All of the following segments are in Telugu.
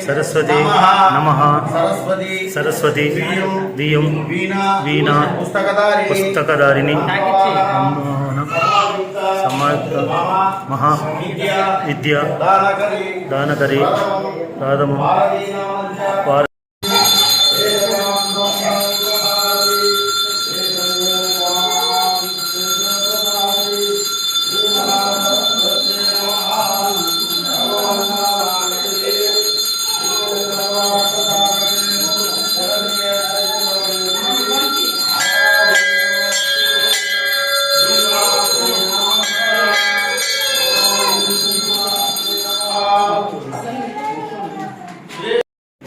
సరస్వతి నమః. సరస్వతి బియ్యం వీణా. సమాయుక్త మహా విద్య. దానకరి. రాధము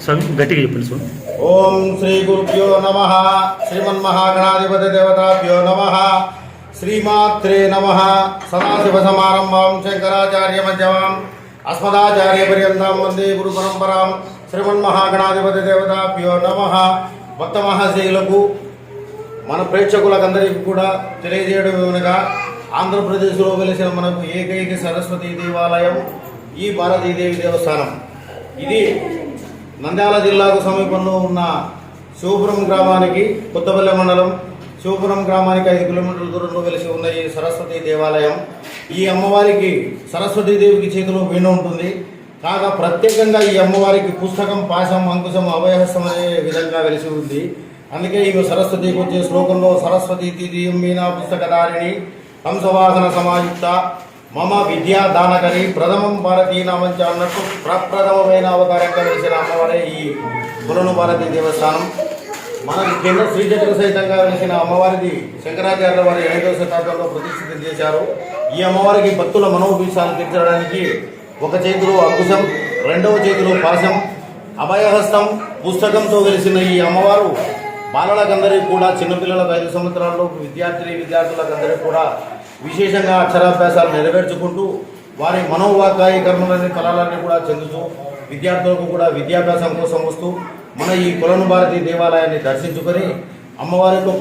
స్వామి గట్టిగా చెప్పండి స్వామి. ఓం శ్రీ గురుభ్యో నమ శ్రీమన్మహాగణాధిపతి దేవతాభ్యో నమ శ్రీమాత్రే నమ. సదాశివ సమారంభాం శంకరాచార్య మధ్యమాం అస్మదాచార్య పర్యంతం వందే గురు పరంపరాం శ్రీమన్మహాగణాధిపతి దేవతాభ్యో నమ. భక్త మహాశైలకు మన ప్రేక్షకులకందరికీ కూడా తెలియజేయడం ఏమనగా ఆంధ్రప్రదేశ్లో వెలిసిన మనకు ఏకైక సరస్వతి దేవాలయం ఈ భారతీదేవి దేవస్థానం. ఇది నంద్యాల జిల్లాకు సమీపంలో ఉన్న శివపురం గ్రామానికి కొత్తపల్లి మండలం శివపురం గ్రామానికి ఐదు కిలోమీటర్ల దూరంలో వెలిసి ఉన్న ఈ సరస్వతి దేవాలయం ఈ అమ్మవారికి సరస్వతీదేవికి చేతిలో వీణ ఉంటుంది. కాగా ప్రత్యేకంగా ఈ అమ్మవారికి పుస్తకం పాశం అంకుశం అభయహస్తం అనే విధంగా వెలిసి ఉంది. అందుకే ఈమె సరస్వతికి వచ్చే శ్లోకంలో సరస్వతి తీయం మీనా పుస్తకధారిణి హంసవాహన సమాయుక్త మమ విద్యా దానకరి ప్రథమం భారతీయ నామంచ అన్నట్టు ప్రప్రథమమైన అవతారంగా వెలిసిన అమ్మవారే ఈ పులను భారతీ దేవస్థానం. మనకి కింద శ్రీచక్ర సహితంగా వెలిసిన అమ్మవారిది శంకరాచార్య వారి ఎనిమిదవ శతాబ్దంలో ప్రతిష్ఠితం చేశారు. ఈ అమ్మవారికి భక్తుల మనోభీషాలు తీర్చడానికి ఒక చేతిలో అంకుశం రెండవ చేతిలో పాశం అభయహస్తం పుస్తకంతో వెలిసిన ఈ అమ్మవారు బాలలకందరికీ కూడా చిన్నపిల్లలకు ఐదు సంవత్సరాల్లో విద్యార్థిని విద్యార్థులకందరికీ కూడా విశేషంగా అక్షరాభ్యాసాలు నెరవేర్చుకుంటూ వారి మనోవాకాయకర్మలని కళలన్నీ కూడా చెందుతూ విద్యార్థులకు కూడా విద్యాభ్యాసం కోసం వస్తూ మన ఈ కులను భారతి దేవాలయాన్ని దర్శించుకొని అమ్మవారితో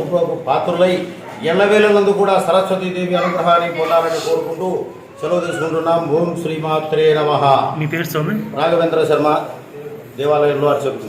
పాత్రులై ఎల్లవేళలందు కూడా సరస్వతీదేవి అనుగ్రహాన్ని పొందాలని కోరుకుంటూ సెలవు తీసుకుంటున్నాం. ఓం శ్రీమాత్రే నమః. మీ పేరు స్వామి? రాఘవేంద్ర శర్మ దేవాలయంలో అర్చకుడు